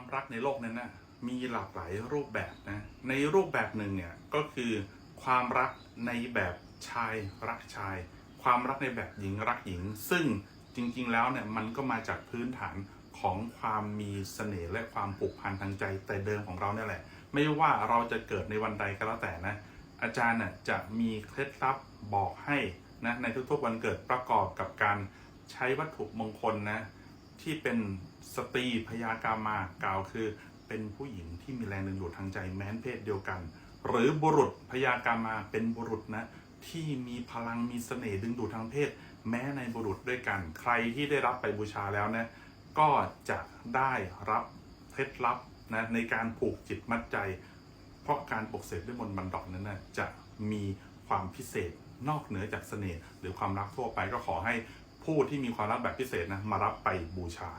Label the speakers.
Speaker 1: ความรักในโลกนั้นนะมีหลากหลายรูปแบบนะ ในรูปแบบหนึ่งเนี่ยก็คือความรักในแบบชายรักชาย ความรักในแบบหญิงรักหญิง ซึ่งจริงๆแล้วเนี่ยมันก็มาจากพื้นฐานของความมีเสน่ห์และความผูกพันทางใจแต่เดิมของเราเนี่ยแหละ ไม่ว่าเราจะเกิดในวันใดก็แล้วแต่นะ อาจารย์น่ะจะมีเคล็ดลับบอกให้นะในทุกๆวันเกิดประกอบกับการใช้วัตถุมงคลนะ ที่เป็นสตรีพยากรรมากล่าวคือ เป็นผู้หญิงที่มีแรงดึงดูดทางใจแม้นเพศเดียวกัน หรือบุรุษพยากรรมาเป็นบุรุษนะที่มีพลังมีเสน่ห์ดึงดูดทางเพศ แม้ในบุรุษด้วยกัน ใครที่ได้รับไปบูชาแล้วนะก็จะได้รับเคล็ดลับนะในการผูกจิตมัดใจ เพราะการปกเสกด้วยมนต์บันดอกนั้นนะจะมีความพิเศษนอกเหนือจากเสน่ห์หรือความรักทั่วไปก็ขอให้ ผู้ที่มีความรักแบบพิเศษนะมารับไปบูชา